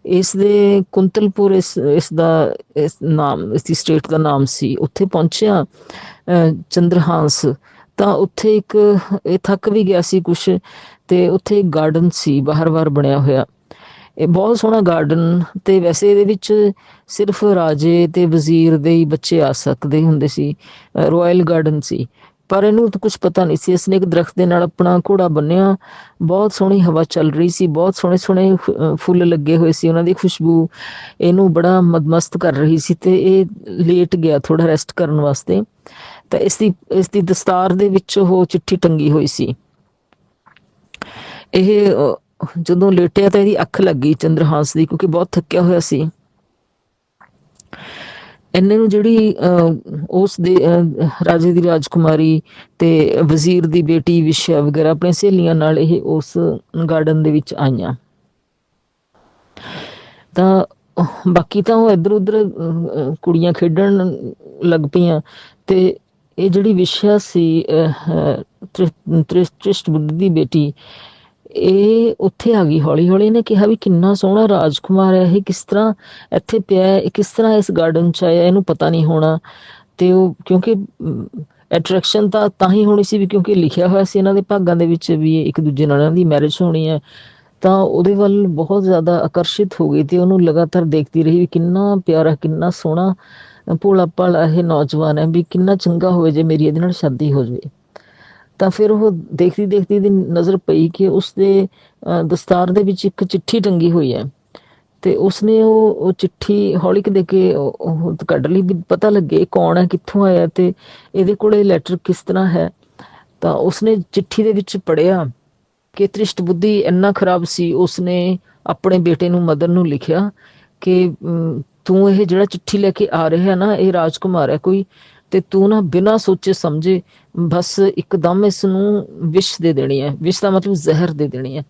Speaker 1: ਇਸ ਦੇ ਕੁੰਤਲਪੁਰ ਇਸ ਇਸ ਦਾ ਇਸ ਨਾਮ ਇਸ ਦੀ ਸਟੇਟ ਦਾ ਨਾਮ ਸੀ। ਉੱਥੇ ਪਹੁੰਚਿਆ ਅਹ, ਚੰਦਰਹਾਂਸ। ਤਾਂ ਉੱਥੇ ਇੱਕ ਇਹ ਥੱਕ ਵੀ ਗਿਆ ਸੀ ਕੁਛ ਤੇ ਉੱਥੇ ਇੱਕ ਗਾਰਡਨ ਸੀ ਬਾਹਰ-ਬਾਹਰ ਬਣਿਆ ਹੋਇਆ। ਇਹ ਬਹੁਤ ਸੋਹਣਾ ਗਾਰਡਨ ਤੇ ਵੈਸੇ ਇਹਦੇ ਵਿੱਚ ਸਿਰਫ ਰਾਜੇ ਤੇ ਵਜ਼ੀਰ ਦੇ ਹੀ ਬੱਚੇ ਆ ਸਕਦੇ ਹੁੰਦੇ ਸੀ। ਰਾਇਲ ਗਾਰਡਨ ਸੀ। ਪਰ ਇਹਨੂੰ ਤਾਂ ਕੁਝ ਪਤਾ ਨਹੀਂ ਸੀ। ਇਸਨੇ ਇੱਕ ਦਰਖਤ ਦੇ ਨਾਲ ਆਪਣਾ ਘੋੜਾ ਬੰਨਿਆ। ਬਹੁਤ ਸੋਹਣੀ ਹਵਾ ਚੱਲ ਰਹੀ ਸੀ। ਬਹੁਤ ਸੋਹਣੇ ਸੋਹਣੇ ਫੁੱਲ ਲੱਗੇ ਹੋਏ ਸੀ ਉਹਨਾਂ ਦੀ ਖੁਸ਼ਬੂ। ਇਹਨੂੰ ਬੜਾ ਮਦਮਸਤ ਕਰ ਰਹੀ ਸੀ ਤੇ ਇਹ ਲੇਟ ਗਿਆ ਥੋੜਾ ਰੈਸਟ ਕਰਨ ਵਾਸਤੇ। ਤਾਂ ਇਸ ਦੀ ਇਸ ਦੀ ਦਸਤਾਰ ਦੇ ਵਿੱਚ ਉਹ ਚਿੱਠੀ ਟੰਗੀ ਹੋਈ ਸੀ। ਇਹ, ਜਦੋਂ ਲੇਟਿਆ ਤਾਂ ਇਹਦੀ ਅੱਖ ਲੱਗੀ ਚੰਦਰਹਾਸ ਦੀ, ਕਿਉਂਕਿ ਬਹੁਤ ਥੱਕਿਆ ਹੋਇਆ ਸੀ। ਇੰਨੇ ਨੂੰ ਜਿਹੜੀ ਅਹ, ਉਸ ਦੇ ਰਾਜੇ ਦੀ ਰਾਜਕੁਮਾਰੀ ਤੇ ਵਜ਼ੀਰ ਦੀ ਬੇਟੀ ਵਿਸ਼ਾ ਵਗੈਰਾ ਆਪਣੇ ਸਹੇਲੀਆਂ ਨਾਲ ਇਹ ਉਸ ਗਾਰਡਨ ਦੇ ਵਿੱਚ ਆਈਆਂ। ਤਾਂ ਬਾਕੀ ਤਾਂ ਉਹ ਇੱਧਰ ਉੱਧਰ ਕੁੜੀਆਂ ਖੇਡਣ ਲੱਗ ਪਈਆਂ ਤੇ ਇਹ ਜਿਹੜੀ ਵਿਸ਼ਾ ਸੀ ਅਹ, ਤ੍ਰਿਸ਼ਟ ਬੁੱਧ ਦੀ ਬੇਟੀ ਇਹ ਉੱਥੇ ਆ ਗਈ ਹੌਲੀ ਹੌਲੀ ਨੇ ਕਿਹਾ ਵੀ ਕਿੰਨਾ ਸੋਹਣਾ ਰਾਜਕੁਮਾਰ ਹੈ ਇਹ, ਕਿਸ ਤਰ੍ਹਾਂ ਇੱਥੇ ਪਿਆ ਹੈ, ਇਹ ਕਿਸ ਤਰ੍ਹਾਂ ਇਸ ਗਾਰਡਨ ਚ ਆਇਆ, ਇਹਨੂੰ ਪਤਾ ਨਹੀਂ ਹੋਣਾ। ਤੇ ਉਹ ਕਿਉਂਕਿ ਅਟਰੈਕਸ਼ਨ ਤਾਂ ਤਾਂ ਹੀ ਹੋਣੀ ਸੀ ਵੀ ਕਿਉਂਕਿ ਲਿਖਿਆ ਹੋਇਆ ਸੀ ਇਹਨਾਂ ਦੇ ਭਾਗਾਂ ਦੇ ਵਿੱਚ ਵੀ ਇੱਕ ਦੂਜੇ ਨਾਲ ਇਹਨਾਂ ਦੀ ਮੈਰਿਜ ਹੋਣੀ ਹੈ। ਤਾਂ ਉਹਦੇ ਵੱਲ ਬਹੁਤ ਜ਼ਿਆਦਾ ਆਕਰਸ਼ਿਤ ਹੋ ਗਈ ਤੇ ਉਹਨੂੰ ਲਗਾਤਾਰ ਦੇਖਦੀ ਰਹੀ ਵੀ ਕਿੰਨਾ ਪਿਆਰਾ, ਕਿੰਨਾ ਸੋਹਣਾ ਭੋਲਾ ਭਾਲਾ ਇਹ ਨੌਜਵਾਨ ਹੈ ਵੀ ਕਿੰਨਾ ਚੰਗਾ ਹੋਵੇ ਜੇ ਮੇਰੀ ਇਹਦੇ ਨਾਲ ਸ਼ਾਦੀ ਹੋ ਜਾਵੇ। ਤਾਂ ਫਿਰ ਉਹ ਦੇਖਦੀ ਦੇਖਦੀ ਦੀ ਨਜ਼ਰ ਪਈ ਕਿ ਉਸ ਦੇ ਦਸਤਾਰ ਦੇ ਵਿੱਚ ਇੱਕ ਚਿੱਠੀ ਟੰਗੀ ਹੋਈ ਹੈ। ਤੇ ਉਸਨੇ ਉਹ ਉਹ ਚਿੱਠੀ ਹੌਲੀ ਕਿ ਦੇ ਕੇ ਉਹ ਕੱਢ ਲਈ ਵੀ ਪਤਾ ਲੱਗੇ ਇਹ ਕੌਣ ਹੈ, ਕਿੱਥੋਂ ਆਇਆ ਤੇ ਇਹਦੇ ਕੋਲੇ ਲੈਟਰ ਕਿਸ ਤਰ੍ਹਾਂ ਹੈ। ਤਾਂ ਉਸਨੇ ਚਿੱਠੀ ਦੇ ਵਿੱਚ ਪੜਿਆ ਕਿ ਤ੍ਰਿਸ਼ਟ ਬੁੱਧੀ ਇੰਨਾ ਖਰਾਬ ਸੀ, ਉਸਨੇ ਆਪਣੇ ਬੇਟੇ ਨੂੰ ਮਦਰ ਨੂੰ ਲਿਖਿਆ ਕਿ ਤੂੰ ਇਹ ਜਿਹੜਾ ਚਿੱਠੀ ਲੈ ਕੇ ਆ ਰਿਹਾ ਨਾ, ਇਹ ਰਾਜਕੁਮਾਰ ਹੈ, ਕੋਈ ਤੇ ਤੂੰ ਨਾ ਬਿਨਾ ਸੋਚੇ ਸਮਝੇ ਬਸ ਇੱਕਦਮ ਇਸ ਨੂੰ ਵਿਸ਼ ਦੇ ਦੇਣੀ ਹੈ। ਵਿਸ਼ ਦਾ ਮਤਲਬ ਜ਼ਹਿਰ ਦੇ ਦੇਣੀ ਹੈ।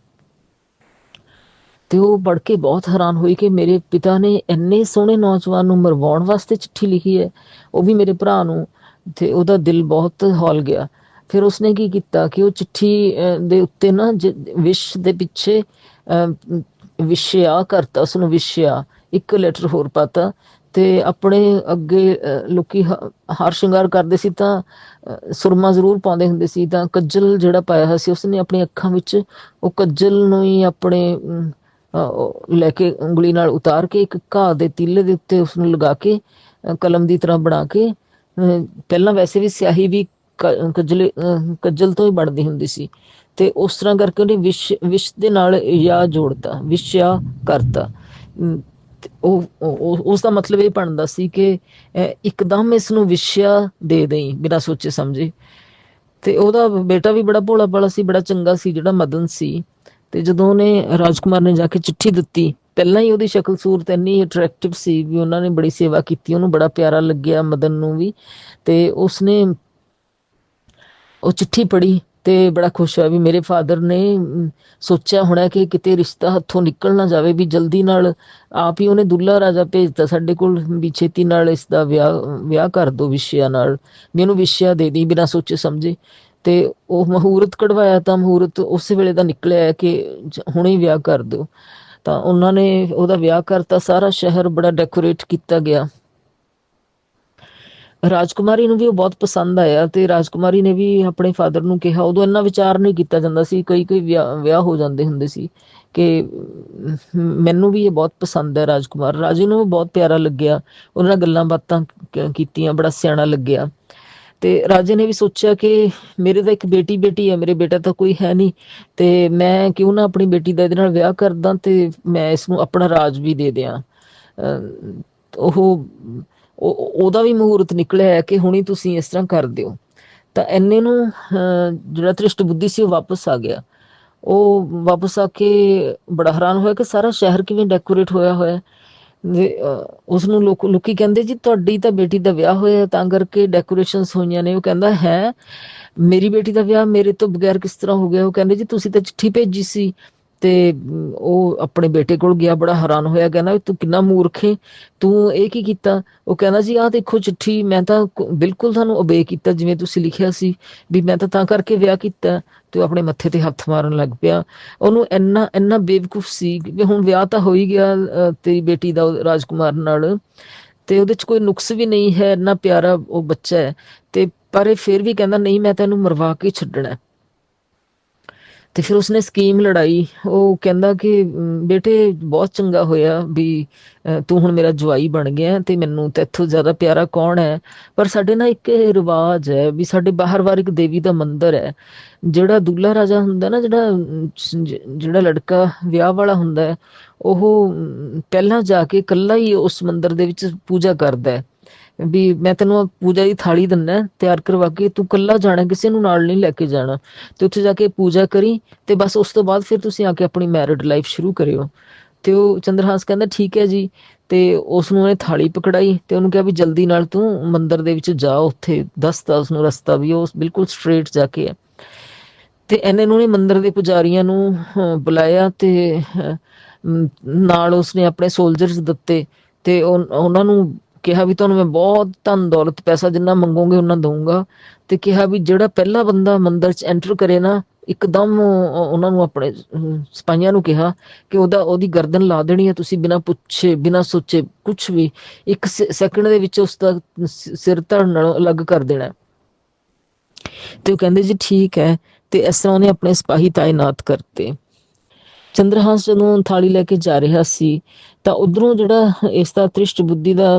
Speaker 1: ਤੇ ਉਹ ਪੜ ਕੇ ਬਹੁਤ ਹੈਰਾਨ ਹੋਈ ਕਿ ਮੇਰੇ ਪਿਤਾ ਨੇ ਇੰਨੇ ਸੋਹਣੇ ਨੌਜਵਾਨ ਨੂੰ ਮਰਵਾਉਣ ਵਾਸਤੇ ਚਿੱਠੀ ਲਿਖੀ ਹੈ। ਉਹ ਵੀ ਮੇਰੇ ਭਰਾ ਨੂੰ ਤੇ ਉਹਦਾ ਦਿਲ ਬਹੁਤ ਹੌਲ ਗਿਆ। ਫਿਰ ਉਸਨੇ ਕੀ ਕੀਤਾ ਕਿ ਉਹ ਚਿੱਠੀ ਦੇ ਉੱਤੇ ਨਾ ਜ- ਵਿਸ਼ ਦੇ ਪਿੱਛੇ ਅਹ, ਵਿਸ਼ਿਆ ਕਰਤਾ ਉਸਨੂੰ ਵਿਸ਼ਿਆ ਇੱਕ ਲੈਟਰ ਹੋਰ ਪਾਤਾ। ਤੇ ਆਪਣੇ ਅੱਗੇ ਲੋਕੀ ਹਾਰ ਸ਼ਿੰਗਾਰ ਕਰਦੇ ਸੀ ਤਾਂ ਸੁਰਮਾ ਜ਼ਰੂਰ ਪਾਉਂਦੇ ਹੁੰਦੇ ਸੀ, ਤਾਂ ਕੱਜਲ ਜਿਹੜਾ ਪਾਇਆ ਹੋਇਆ ਸੀ, ਉਸਨੇ ਆਪਣੀ ਅੱਖਾਂ ਵਿੱਚ ਉਹ ਕੱਜਲ ਨੂੰ ਹੀ ਆਪਣੇ ਲੈ ਕੇ ਉਂਗਲੀ ਨਾਲ ਉਤਾਰ ਕੇ ਇੱਕ ਘਾਹ ਦੇ ਤੀਲੇ ਦੇ ਉੱਤੇ ਉਸ ਨੂੰ ਲਗਾ ਕੇ ਕਲਮ ਦੀ ਤਰ੍ਹਾਂ ਬਣਾ ਕੇ, ਅਹ, ਪਹਿਲਾਂ ਵੈਸੇ ਵੀ ਸਿਆਹੀ ਵੀ ਕ- ਕੱਜਲੇ ਕੱਜਲ ਤੋਂ ਹੀ ਬਣਦੀ ਹੁੰਦੀ ਸੀ ਤੇ ਉਸ ਤਰ੍ਹਾਂ ਕਰਕੇ ਉਹਨੇ ਵਿਸ਼ ਵਿਸ਼ ਦੇ ਨਾਲ ਯਾ ਜੋੜਤਾ ਵਿਸ਼ਿਆ ਕਰਤਾ। ਉਹ, ਉਹ- ਉਸ ਦਾ ਮਤਲਬ ਇਹ ਬਣਦਾ ਸੀ ਕਿ ਇੱਕਦਮ ਇਸ ਨੂੰ ਵਿਸ਼ਿਆ ਦੇ ਦੇਈ ਬਿਨਾਂ ਸੋਚੇ ਸਮਝੇ। ਤੇ ਉਹਦਾ ਬੇਟਾ ਵੀ ਬੜਾ ਭੋਲਾ ਭਾਲਾ ਸੀ, ਬੜਾ ਚੰਗਾ ਸੀ, ਜਿਹੜਾ ਮਦਨ ਸੀ। ਤੇ ਜਦੋਂ ਉਹਨੇ ਰਾਜਕੁਮਾਰ ਨੇ ਜਾ ਕੇ ਚਿੱਠੀ ਦਿੱਤੀ, ਪਹਿਲਾਂ ਹੀ ਉਹਦੀ ਸ਼ਕਲ ਸੂਰਤ ਇੰਨੀ ਅਟਰੈਕਟਿਵ ਸੀ ਵੀ ਉਹਨਾਂ ਨੇ ਬੜੀ ਸੇਵਾ ਕੀਤੀ, ਉਹਨੂੰ ਬੜਾ ਪਿਆਰਾ ਲੱਗਿਆ ਮਦਨ ਨੂੰ ਵੀ। ਤੇ ਉਸਨੇ ਉਹ ਚਿੱਠੀ ਪੜ੍ਹੀ ਤੇ ਬੜਾ ਖੁਸ਼ ਹੋਇਆ ਵੀ ਮੇਰੇ ਫਾਦਰ ਨੇ ਸੋਚਿਆ ਹੋਣਾ ਕਿ ਕਿਤੇ ਰਿਸ਼ਤਾ ਹੱਥੋਂ ਨਿਕਲ ਨਾ ਜਾਵੇ ਵੀ ਜਲਦੀ ਨਾਲ ਆਪ ਹੀ ਉਹਨੇ ਦੁੱਲਾ ਰਾਜਾ ਭੇਜਤਾ ਸਾਡੇ ਕੋਲ ਵੀ ਛੇਤੀ ਨਾਲ ਇਸ ਦਾ ਵਿਆਹ ਵਿਆਹ ਕਰ ਦੋ ਵਿਸ਼ਿਆ ਨਾਲ। ਵੀ ਇਹਨੂੰ ਵਿਸ਼ਿਆ ਦੇ ਦੀ ਬਿਨਾਂ ਸੋਚੇ ਸਮਝੇ। ਤੇ ਉਹ ਮਹੂਰਤ ਕਢਵਾਇਆ ਤਾਂ ਮਹੂਰਤ ਉਸੇ ਵੇਲੇ ਦਾ ਨਿਕਲਿਆ ਕਿ ਹੁਣੇ ਹੀ ਵਿਆਹ ਕਰ ਦਿਓ। ਤਾਂ ਉਹਨਾਂ ਨੇ ਉਹਦਾ ਵਿਆਹ ਕਰਤਾ, ਸਾਰਾ ਸ਼ਹਿਰ ਬੜਾ ਡੈਕੋਰੇਟ ਕੀਤਾ ਗਿਆ। ਰਾਜਕੁਮਾਰੀ ਨੂੰ ਵੀ ਉਹ ਬਹੁਤ ਪਸੰਦ ਆਇਆ ਤੇ ਰਾਜਕੁਮਾਰੀ ਨੇ ਵੀ ਆਪਣੇ ਫਾਦਰ ਨੂੰ ਕਿਹਾ, ਉਦੋਂ ਇੰਨਾ ਵਿਚਾਰ ਨਹੀਂ ਕੀਤਾ ਜਾਂਦਾ ਸੀ, ਕਈ ਕਈ ਵਿਆਹ ਹੋ ਜਾਂਦੇ ਹੁੰਦੇ ਸੀ ਕਿ ਮੈਨੂੰ ਵੀ ਇਹ ਬਹੁਤ ਪਸੰਦ ਹੈ ਰਾਜਕੁਮਾਰ। ਰਾਜੇ ਨੂੰ ਬਹੁਤ ਪਿਆਰਾ ਲੱਗਿਆ, ਉਹਨਾਂ ਨਾਲ ਗੱਲਾਂ ਬਾਤਾਂ ਕੀਤੀਆਂ, ਬੜਾ ਸਿਆਣਾ ਲੱਗਿਆ। ਤੇ ਰਾਜੇ ਨੇ ਵੀ ਸੋਚਿਆ ਕਿ ਮੇਰੇ ਤਾਂ ਇੱਕ ਬੇਟੀ ਬੇਟੀ ਹੈ ਮੇਰੇ ਬੇਟਾ ਤਾਂ ਕੋਈ ਹੈ ਨਹੀਂ ਤੇ ਮੈਂ ਕਿਉਂ ਨਾ ਆਪਣੀ ਬੇਟੀ ਦਾ ਇਹਦੇ ਨਾਲ ਵਿਆਹ ਕਰਦਾ ਤੇ ਮੈਂ ਇਸ ਨੂੰ ਆਪਣਾ ਰਾਜ ਵੀ ਦੇ ਦਿਆਂ। ਅਹ ਉਹ- ਉਹਦਾ ਵੀ ਮਹੂਰਤ ਨਿਕਲਿਆ ਹੈ ਕਿ ਹੁਣੀ ਤੁਸੀਂ ਇਸ ਤਰ੍ਹਾਂ ਕਰ ਦਿਓ। ਤਾਂ ਐਨੇ ਨੂੰ ਜਿਹੜਾ ਤ੍ਰਿਸ਼ਟ ਬੁੱਧੀ ਸੀ ਉਹ ਵਾਪਸ ਆ ਗਿਆ। ਉਹ ਵਾਪਸ ਆ ਕੇ ਬੜਾ ਹੈਰਾਨ ਹੋਇਆ ਕਿ ਸਾਰਾ ਸ਼ਹਿਰ ਕਿਵੇਂ ਡੈਕੋਰੇਟ ਹੋਇਆ ਹੋਇਆ ਹੈ। ਉਸ ਨੂੰ ਲੋਕ ਲੋਕੀ ਕਹਿੰਦੇ ਜੀ, ਤੁਹਾਡੀ ਤਾਂ ਬੇਟੀ ਦਾ ਵਿਆਹ ਹੋਇਆ ਤਾਂ ਕਰਕੇ ਡੈਕੋਰੇਸ਼ਨਸ ਹੋਈਆਂ ਨੇ। ਉਹ ਕਹਿੰਦਾ, ਹੈ? ਮੇਰੀ ਬੇਟੀ ਦਾ ਵਿਆਹ ਮੇਰੇ ਤੋਂ ਬਗੈਰ ਕਿਸ ਤਰ੍ਹਾਂ ਹੋ ਗਿਆ? ਉਹ ਕਹਿੰਦੇ ਜੀ, ਤੁਸੀਂ ਤਾਂ ਚਿੱਠੀ ਭੇਜੀ ਸੀ। ਤੇ, ਉਹ ਆਪਣੇ ਬੇਟੇ ਕੋਲ ਗਿਆ, ਬੜਾ ਹੈਰਾਨ ਹੋਇਆ, ਕਹਿੰਦਾ, ਤੂੰ ਕਿੰਨਾ ਮੂਰਖ ਹੈ ਤੂੰ ਇਹ ਕੀ ਕੀਤਾ? ਉਹ ਕਹਿੰਦਾ ਜੀ, ਆਹ ਦੇਖੋ ਚਿੱਠੀ, ਮੈਂ ਤਾਂ ਬਿਲਕੁਲ ਤੁਹਾਨੂੰ ਓਬੇ ਕੀਤਾ, ਜਿਵੇਂ ਤੁਸੀਂ ਲਿਖਿਆ ਸੀ, ਵੀ ਮੈਂ ਤਾਂ ਤਾਂ ਕਰਕੇ ਵਿਆਹ ਕੀਤਾ, ਤੇ ਉਹ ਆਪਣੇ ਮੱਥੇ ਤੇ ਹੱਥ ਮਾਰਨ ਲੱਗ ਪਿਆ। ਉਹਨੂੰ ਇੰਨਾ ਇੰਨਾ ਬੇਵਕੂਫ ਸੀ ਕਿ ਹੁਣ ਵਿਆਹ ਤਾਂ ਹੋ ਹੀ ਗਿਆ ਤੇਰੀ ਬੇਟੀ ਦਾ ਰਾਜਕੁਮਾਰ ਨਾਲ। ਤੇ ਉਹਦੇ ਚ ਕੋਈ ਨੁਕਸ ਵੀ ਨਹੀਂ ਹੈ, ਇੰਨਾ ਪਿਆਰਾ ਉਹ ਬੱਚਾ ਹੈ। ਤੇ, ਪਰ ਇਹ ਫਿਰ ਵੀ ਕਹਿੰਦਾ, ਨਹੀਂ, ਮੈਂ ਤੈਨੂੰ ਮਰਵਾ ਕੇ ਛੱਡਣਾ ਤੇ ਫਿਰ ਉਸਨੇ ਸਕੀਮ ਲੜਾਈ, ਉਹ ਕਹਿੰਦਾ ਕਿ ਬੇਟੇ ਬਹੁਤ ਚੰਗਾ ਹੋਇਆ ਵੀ ਤੂੰ ਹੁਣ ਮੇਰਾ ਜਵਾਈ ਬਣ ਗਿਆ ਤੇ ਮੈਨੂੰ ਤੇਥੋਂ ਜ਼ਿਆਦਾ ਪਿਆਰਾ ਕੌਣ ਹੈ? ਪਰ ਸਾਡੇ ਨਾਲ ਇੱਕ ਇਹ ਰਿਵਾਜ ਹੈ ਵੀ ਸਾਡੇ ਬਾਹਰ ਵਾਰ ਇੱਕ ਦੇਵੀ ਦਾ ਮੰਦਿਰ ਹੈ, ਜਿਹੜਾ ਦੁੱਲਾ ਰਾਜਾ ਹੁੰਦਾ ਨਾ, ਜਿਹੜਾ ਜਿਹੜਾ ਲੜਕਾ ਵਿਆਹ ਵਾਲਾ ਹੁੰਦਾ ਹੈ, ਉਹ ਪਹਿਲਾਂ ਜਾ ਕੇ ਇਕੱਲਾ ਹੀ ਉਸ ਮੰਦਿਰ ਦੇ ਵਿੱਚ ਪੂਜਾ ਕਰਦਾ ਹੈ। ਵੀ ਮੈਂ ਤੈਨੂੰ ਪੂਜਾ ਦੀ ਥਾਲੀ ਦਿੰਨਾ ਤਿਆਰ ਕਰਵਾ ਕੇ, ਤੂੰ ਕੱਲਾ ਜਾਣਾ, ਕਿਸੇ ਨੂੰ ਨਾਲ ਨਹੀਂ ਲੈ ਕੇ ਜਾਣਾ। ਤੇ ਉੱਥੇ ਜਾ ਕੇ ਪੂਜਾ ਕਰੀ ਤੇ ਬਸ ਉਸ ਤੋਂ ਬਾਅਦ ਫਿਰ ਤੁਸੀਂ ਆ ਕੇ ਆਪਣੀ ਮੈਰਿਡ ਲਾਈਫ ਸ਼ੁਰੂ ਕਰਿਓ। ਤੇ ਉਹ ਚੰਦਰਹਾਸ ਕਹਿੰਦਾ, ਠੀਕ ਹੈ ਜੀ। ਤੇ ਉਸ ਨੂੰ ਉਹਨੇ ਥਾਲੀ ਪਕੜਾਈ ਤੇ ਉਹਨੂੰ ਕਿਹਾ ਵੀ ਜਲਦੀ ਨਾਲ ਤੂੰ ਮੰਦਿਰ ਦੇ ਵਿੱਚ ਜਾ, ਉੱਥੇ ਦੱਸਤਾ ਉਸ ਨੂੰ ਰਸਤਾ ਵੀ, ਉਹ ਬਿਲਕੁਲ ਸਟ੍ਰੇਟ ਜਾ ਕੇ ਹੈ ਤੇ ਇਹਨੇ ਨੂੰ ਨੇ ਮੰਦਿਰ ਦੇ ਪੁਜਾਰੀਆਂ ਨੂੰ ਬੁਲਾਇਆ ਤੇ ਨਾਲ ਉਸਨੇ ਆਪਣੇ ਸੋਲਜਰਸ ਦਿੱਤੇ ਤੇ ਉਹਨਾਂ ਨੂੰ ਕਿਹਾ ਵੀ ਤੁਹਾਨੂੰ ਮੈਂ ਬਹੁਤ ਧਨ ਦੌਲਤ, ਪੈਸਾ ਜਿੰਨਾ ਮੰਗੋਗੇ ਉਹਨਾਂ ਦਊਂਗਾ। ਤੇ ਕਿਹਾ ਵੀ ਜਿਹੜਾ ਪਹਿਲਾ ਬੰਦਾ ਮੰਦਿਰ 'ਚ ਐਂਟਰ ਕਰੇ ਨਾ, ਇੱਕਦਮ ਉਹਨਾਂ ਨੂੰ ਆਪਣੇ ਸਿਪਾਹੀਆਂ ਨੂੰ ਕਿਹਾ ਕਿ ਉਹਦਾ, ਉਹਦੀ ਗਰਦਨ ਲਾ ਦੇਣੀ ਹੈ ਤੁਸੀਂ ਬਿਨਾਂ ਪੁੱਛੇ, ਬਿਨਾਂ ਸੋਚੇ ਕੁਝ ਵੀ, ਇੱਕ ਸੈਕਿੰਡ ਦੇ ਵਿੱਚ ਉਸ ਦਾ ਸਿਰ ਧੜ ਨਾਲੋਂ ਅਲੱਗ ਕਰ ਦੇਣਾ। ਤੇ ਉਹ ਕਹਿੰਦੇ ਜੀ ਠੀਕ ਹੈ, ਤੇ ਇਸ ਤਰ੍ਹਾਂ ਉਹਨੇ ਆਪਣੇ ਸਿਪਾਹੀ ਤਾਇਨਾਤ ਕਰਤੇ। ਚੰਦਰਹਾਸ ਜਦੋਂ ਥਾਲੀ ਲੈ ਕੇ ਜਾ ਰਿਹਾ ਸੀ, ਤਾਂ ਉਧਰੋਂ ਜਿਹੜਾ ਇਸ ਦਾ ਤ੍ਰਿਸ਼ਟ ਬੁੱਧੀ ਦਾ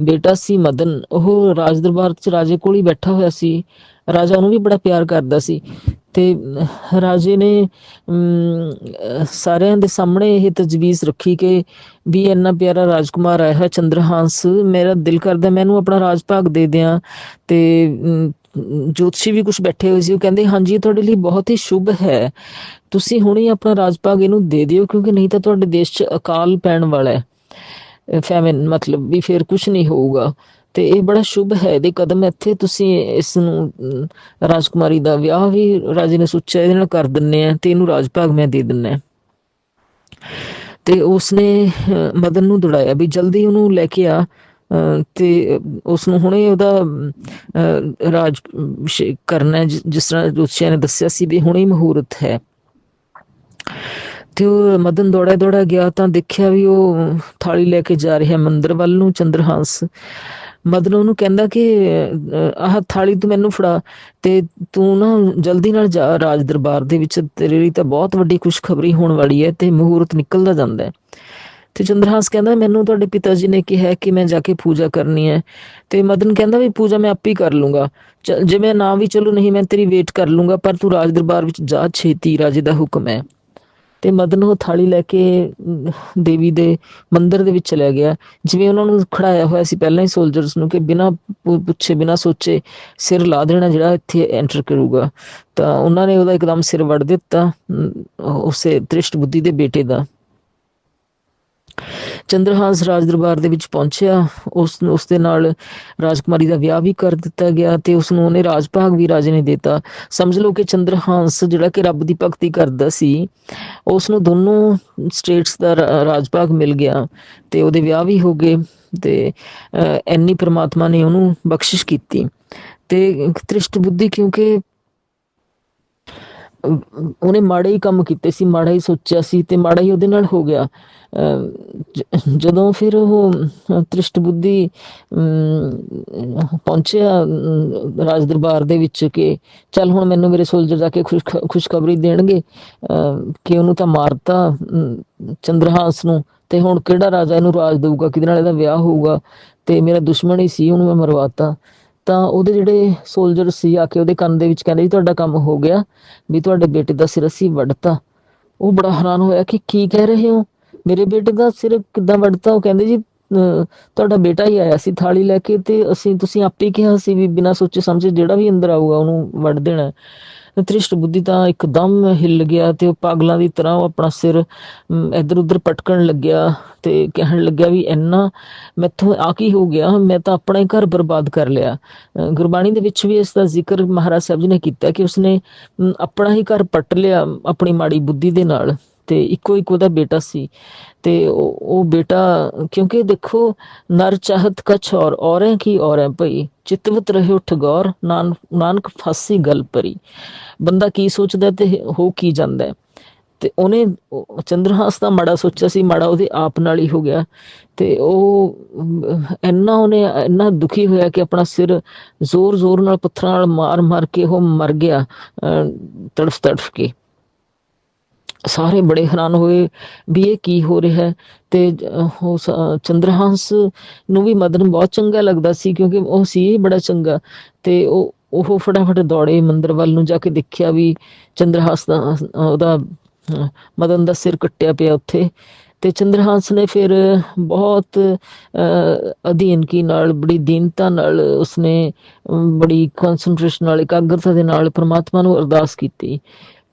Speaker 1: ਬੇਟਾ ਸੀ ਮਦਨ, ਉਹ ਰਾਜ ਦਰਬਾਰ 'ਚ ਰਾਜੇ ਕੋਲ ਹੀ ਬੈਠਾ ਹੋਇਆ ਸੀ। ਰਾਜਾ ਉਹਨੂੰ ਵੀ ਬੜਾ ਪਿਆਰ ਕਰਦਾ ਸੀ ਤੇ ਰਾਜੇ ਨੇ ਸਾਰਿਆਂ ਦੇ ਸਾਹਮਣੇ ਇਹ ਤਜਵੀਜ਼ ਰੱਖੀ ਕਿ ਵੀ ਇੰਨਾ ਪਿਆਰਾ ਰਾਜਕੁਮਾਰ ਆਇਆ ਹੈ, ਚੰਦਰਹਾਸ, ਮੇਰਾ ਦਿਲ ਕਰਦਾ ਮੈਂ ਇਹਨੂੰ ਆਪਣਾ ਰਾਜ ਭਾਗ ਦੇ ਦਿਆਂ ਤੇ ਜੋਤਸ਼ੀ ਵੀ ਕੁਝ ਬੈਠੇ ਹੋਏ ਸੀ ਉਹ ਕਹਿੰਦੇ ਹਾਂਜੀ ਤੁਹਾਡੇ ਲਈ ਬਹੁਤ ਹੀ ਸ਼ੁਭ ਹੈ। ਤੁਸੀਂ ਹੁਣੇ ਆਪਣਾ ਰਾਜ ਇਹਨੂੰ ਦੇ ਦਿਓ ਕਿਉਂਕਿ ਨਹੀਂ ਤਾਂ ਤੁਹਾਡੇ ਦੇਸ਼ 'ਚ ਅਕਾਲ ਪੈਣ ਵਾਲਾ ਹੈ। ਫੈਮਿਨ ਮਤਲਬ ਵੀ ਫਿਰ ਕੁਝ ਨਹੀਂ ਹੋਊਗਾ। ਤੇ ਇਹ ਬੜਾ ਸ਼ੁਭ ਹੈ ਇਹਦੇ ਕਦਮ ਇੱਥੇ ਤੁਸੀਂ ਇਸ ਨੂੰ ਰਾਜਕੁਮਾਰੀ ਦਾ ਵਿਆਹ ਵੀ ਰਾਜੇ ਨੇ ਸੋਚਿਆ ਇਹਦੇ ਨਾਲ ਕਰ ਦਿੰਨੇ ਆ ਤੇ ਇਹਨੂੰ ਰਾਜ ਭਾਗ ਮੈਂ ਦੇ ਦਿੰਨਾ ਹੈ। ਤੇ ਉਸਨੇ ਅਹ, ਮਦਨ ਨੂੰ ਦੌੜਾਇਆ ਵੀ ਜਲਦੀ ਉਹਨੂੰ ਲੈ ਕੇ ਆ। ਤੇ ਉਸ ਨੂੰ ਹੁਣੇ ਉਹਦਾ ਅਮ, ਰਾਜ ਕਰਨਾ ਹੈ, ਜਿਸ ਤਰ੍ਹਾਂ ਜੋਤਸ਼ੀਆਂ ਨੇ ਦੱਸਿਆ ਸੀ ਵੀ ਹੁਣੇ ਹੀ ਮਹੂਰਤ ਹੈ। ਤੇ ਉਹ ਮਦਨ ਦੌੜਾ ਦੌੜਾ ਗਿਆ ਤਾਂ ਦੇਖਿਆ ਵੀ ਉਹ ਥਾਲੀ ਲੈ ਕੇ ਜਾ ਰਿਹਾ ਮੰਦਰ ਵੱਲ ਨੂੰ ਚੰਦਰਹਾਸ। ਮਦਨ ਉਹਨੂੰ ਕਹਿੰਦਾ ਕਿ ਆਹ ਥਾਲੀ ਤੂੰ ਮੈਨੂੰ ਫੜਾ ਤੇ ਤੂੰ ਨਾ ਜਲਦੀ ਨਾਲ ਜਾ ਰਾਜ ਦਰਬਾਰ ਦੇ ਵਿੱਚ ਤੇਰੇ ਲਈ ਤਾਂ ਬਹੁਤ ਵੱਡੀ ਖੁਸ਼ਖਬਰੀ ਹੋਣ ਵਾਲੀ ਹੈ ਤੇ ਮਹੂਰਤ ਨਿਕਲਦਾ ਜਾਂਦਾ ਹੈ। ਤੇ ਚੰਦਰਹਾਸ ਕਹਿੰਦਾ, ਮੈਨੂੰ ਤੁਹਾਡੇ ਪਿਤਾ ਜੀ ਨੇ ਕਿਹਾ ਕਿ ਮੈਂ ਜਾ ਕੇ ਪੂਜਾ ਕਰਨੀ ਹੈ। ਤੇ ਮਦਨ ਕਹਿੰਦਾ ਵੀ, ਪੂਜਾ ਮੈਂ ਆਪੇ ਕਰ ਲੂੰਗਾ। ਜੇ ਮੈਂ ਨਾ ਵੀ ਚਲੂ, ਨਹੀਂ ਮੈਂ ਤੇਰੀ ਵੇਟ ਕਰ ਲੂੰਗਾ, ਪਰ ਤੂੰ ਰਾਜ ਦਰਬਾਰ ਵਿੱਚ ਜਾ, ਛੇਤੀ ਰਾਜੇ ਦਾ ਹੁਕਮ ਹੈ। ਤੇ ਮਦਨ ਉਹ ਥਾਲੀ ਲੈ ਕੇ ਦੇਵੀ ਦੇ ਮੰਦਿਰ ਦੇ ਵਿੱਚ ਚਲਾ ਗਿਆ। ਜਿਵੇਂ ਉਹਨਾਂ ਨੂੰ ਖੜਾਇਆ ਹੋਇਆ ਸੀ ਪਹਿਲਾਂ ਹੀ ਸੋਲਜਰਸ ਨੂੰ ਕਿ ਬਿਨਾ ਪੁੱਛੇ, ਬਿਨਾ ਸੋਚੇ ਸਿਰ ਲਾ ਦੇਣਾ ਜਿਹੜਾ ਇੱਥੇ ਐਂਟਰ ਕਰੂਗਾ। ਤਾਂ ਉਹਨਾਂ ਨੇ ਉਹਦਾ ਇੱਕਦਮ ਸਿਰ ਵੱਢ ਦਿੱਤਾ ਉਸੇ ਤ੍ਰਿਸ਼ਟ ਬੁੱਧੀ ਦੇ ਬੇਟੇ ਦਾ। ਚੰਦਰਹਾਸ ਰਾਜ ਦਰਬਾਰ ਦੇ ਵਿੱਚ ਪਹੁੰਚਿਆ। ਉਸ ਉਸ ਦੇ ਨਾਲ ਰਾਜਕੁਮਾਰੀ ਦਾ ਵਿਆਹ ਵੀ ਕਰ ਦਿੱਤਾ ਗਿਆ ਤੇ ਉਸ ਨੂੰ ਉਹਨੇ ਰਾਜ ਭਾਗ ਵੀ ਰਾਜੇ ਨੇ ਦਿੱਤਾ। ਸਮਝ ਲਓ ਕਿ ਚੰਦਰਹਾਸ ਜਿਹੜਾ ਕਿ ਰੱਬ ਦੀ ਭਗਤੀ ਕਰਦਾ ਸੀ ਉਸ ਨੂੰ ਦੋਨੋਂ ਸਟੇਟਸ ਦਾ ਰਾਜ ਭਾਗ ਮਿਲ ਗਿਆ ਤੇ ਉਹਦੇ ਵਿਆਹ ਵੀ ਹੋ ਗਏ ਤੇ ਐਨੀ ਪ੍ਰਮਾਤਮਾ ਨੇ ਉਹਨੂੰ ਬਖਸ਼ਿਸ਼ ਕੀਤੀ। ਤੇ ਤ੍ਰਿਸ਼ਟ ਬੁੱਧੀ ਕਿਉਂਕਿ ਉਹਨੇ ਮਾੜੇ ਹੀ ਕੰਮ ਕੀਤੇ ਸੀ ਮਾੜਾ ਹੀ ਸੋਚਿਆ ਸੀ ਤੇ ਮਾੜਾ ਹੀ ਉਹਦੇ ਨਾਲ ਹੋ ਗਿਆ। ਜਦੋਂ ਫਿਰ ਉਹ ਤ੍ਰਿਸ਼ਟ ਬੁੱਧੀ ਪਹੁੰਚਿਆ ਰਾਜ ਦਰਬਾਰ ਦੇ ਵਿੱਚ ਕਿ ਚੱਲ ਹੁਣ ਮੈਨੂੰ ਮੇਰੇ ਸੋਲਜਰ ਜਾ ਕੇ ਖੁਸ਼ ਖੁਸ਼ਖਬਰੀ ਦੇਣਗੇ ਅਮ, ਕਿ ਉਹਨੂੰ ਤਾਂ ਮਾਰਤਾ ਅਮ, ਚੰਦਰਹਾਸ ਨੂੰ ਤੇ ਹੁਣ ਕਿਹੜਾ ਰਾਜਾ ਇਹਨੂੰ ਰਾਜ ਦੇਊਗਾ ਕਿਹਦੇ ਨਾਲ ਇਹਦਾ ਵਿਆਹ ਹੋਊਗਾ ਤੇ ਮੇਰਾ ਦੁਸ਼ਮਣ ਹੀ ਸੀ ਉਹਨੂੰ ਮੈਂ ਮਰਵਾਤਾ। ਤਾਂ ਉਹਦੇ ਜਿਹੜੇ ਸੋਲਜਰ ਸੀ ਆ ਕੇ ਉਹਦੇ ਕੰਨ ਦੇ ਵਿੱਚ ਕਹਿੰਦੇ ਜੀ ਤੁਹਾਡਾ ਕੰਮ ਹੋ ਗਿਆ ਵੀ ਤੁਹਾਡੇ ਬੇਟੇ ਦਾ ਸਿਰ ਅਸੀਂ ਵੱਢਤਾ। ਉਹ ਬੜਾ ਹੈਰਾਨ ਹੋਇਆ ਕਿ ਕੀ ਕਹਿ ਰਹੇ ਹੋ? ਮੇਰੇ ਬੇਟੇ ਦਾ ਸਿਰ ਕਿਦਾਂ ਵੱਢਤਾ? ਉਹ ਕਹਿੰਦੇ ਜੀ ਅਹ, ਤੁਹਾਡਾ ਬੇਟਾ ਹੀ ਆਇਆ ਸੀ ਥਾਲੀ ਲੈ ਕੇ ਤੇ ਅਸੀਂ ਤੁਸੀਂ ਆਪੇ ਕਿਹਾ ਸੀ ਵੀ ਬਿਨਾਂ ਸੋਚੇ ਸਮਝੇ ਜਿਹੜਾ ਵੀ ਅੰਦਰ ਆਊਗਾ ਉਹਨੂੰ ਵੱਢ ਦੇਣਾ। ਤ੍ਰਿਸ਼ਟ ਬੁੱਧੀ ਤਾਂ ਇੱਕਦਮ ਹਿੱਲ ਗਿਆ ਤੇ ਉਹ ਪਾਗਲਾਂ ਦੀ ਤਰ੍ਹਾਂ ਉਹ ਆਪਣਾ ਸਿਰ ਇੱਧਰ ਉੱਧਰ ਪਟਕਣ ਲੱਗਿਆ ਤੇ ਕਹਿਣ ਲੱਗਿਆ ਵੀ ਇੰਨਾ ਮੈਥੋਂ ਆ ਕੀ ਹੋ ਗਿਆ, ਮੈਂ ਤਾਂ ਆਪਣਾ ਹੀ ਘਰ ਬਰਬਾਦ ਕਰ ਲਿਆ। ਗੁਰਬਾਣੀ ਦੇ ਵਿੱਚ ਵੀ ਇਸ ਦਾ ਜ਼ਿਕਰ ਮਹਾਰਾਜ ਸਾਹਿਬ ਜੀ ਨੇ ਕੀਤਾ ਕਿ ਉਸਨੇ ਆਪਣਾ ਹੀ ਘਰ ਪੱਟ ਲਿਆ ਆਪਣੀ ਮਾੜੀ ਬੁੱਧੀ ਦੇ ਨਾਲ। ਤੇ ਇੱਕੋ ਇੱਕ ਉਹਦਾ ਬੇਟਾ ਸੀ। ਤੇ ਉਹ ਬੇਟਾ ਕਿਉਂਕਿ ਦੇਖੋ ਨਰ ਚਾਹਤ ਕਛ ਔਰ ਔਰੇ ਕੀ ਔਰੇ ਭਈ। ਚਿਤਵਤ ਰਹਿਓ ਠਗੌਰ ਨਾਨਕ ਫਾਸੀ ਗਲ ਪਰੀ। ਬੰਦਾ ਕੀ ਸੋਚਦਾ ਤੇ ਹੋ ਕੀ ਜਾਂਦਾ। ਤੇ ਉਹਨੇ ਉਹ ਚੰਦਰਹਾਸ ਦਾ ਮਾੜਾ ਸੋਚਿਆ ਸੀ ਮਾੜਾ ਉਹਦੇ ਆਪ ਨਾਲ ਹੀ ਹੋ ਗਿਆ। ਤੇ ਉਹ ਇੰਨਾ ਉਹਨੇ ਇੰਨਾ ਦੁਖੀ ਹੋਇਆ ਕਿ ਆਪਣਾ ਸਿਰ ਜ਼ੋਰ ਜ਼ੋਰ ਨਾਲ ਪੱਥਰਾਂ ਨਾਲ ਮਾਰ ਮਾਰ ਕੇ ਉਹ ਮਰ ਗਿਆ ਅਹ, ਤੜਫ ਤੜਫ ਕੇ। ਸਾਰੇ ਬੜੇ ਹੈਰਾਨ ਹੋਏ ਵੀ ਇਹ ਕੀ ਹੋ ਰਿਹਾ ਤੇ ਉਹ ਸ- ਨੂੰ ਵੀ ਮਦਨ ਬਹੁਤ ਚੰਗਾ ਲੱਗਦਾ ਸੀ ਕਿਉਂਕਿ ਉਹ ਸੀ ਬੜਾ ਚੰਗਾ। ਤੇ ਉਹ ਉਹ ਫਟਾਫਟ ਦੌੜੇ ਮੰਦਰ ਵੱਲ ਨੂੰ ਜਾ ਕੇ ਦੇਖਿਆ ਵੀ ਚੰਦਰਹਾਸ ਦਾ ਉਹਦਾ ਮਦਨ ਦਾ ਸਿਰ ਕੱਟਿਆ ਪਿਆ ਉੱਥੇ। ਤੇ ਚੰਦਰਹਾਸ ਨੇ ਫਿਰ ਬਹੁਤ ਅਹ, ਅਧੀਨ ਕੀ ਨਾਲ ਬੜੀ ਦੀਨਤਾ ਨਾਲ ਉਸਨੇ ਅਮ, ਬੜੀ ਕਨਸੈਂਟਰੇਸ਼ਨ ਨਾਲ ਇਕਾਗਰਤਾ ਦੇ ਨਾਲ ਪ੍ਰਮਾਤਮਾ ਨੂੰ ਅਰਦਾਸ ਕੀਤੀ।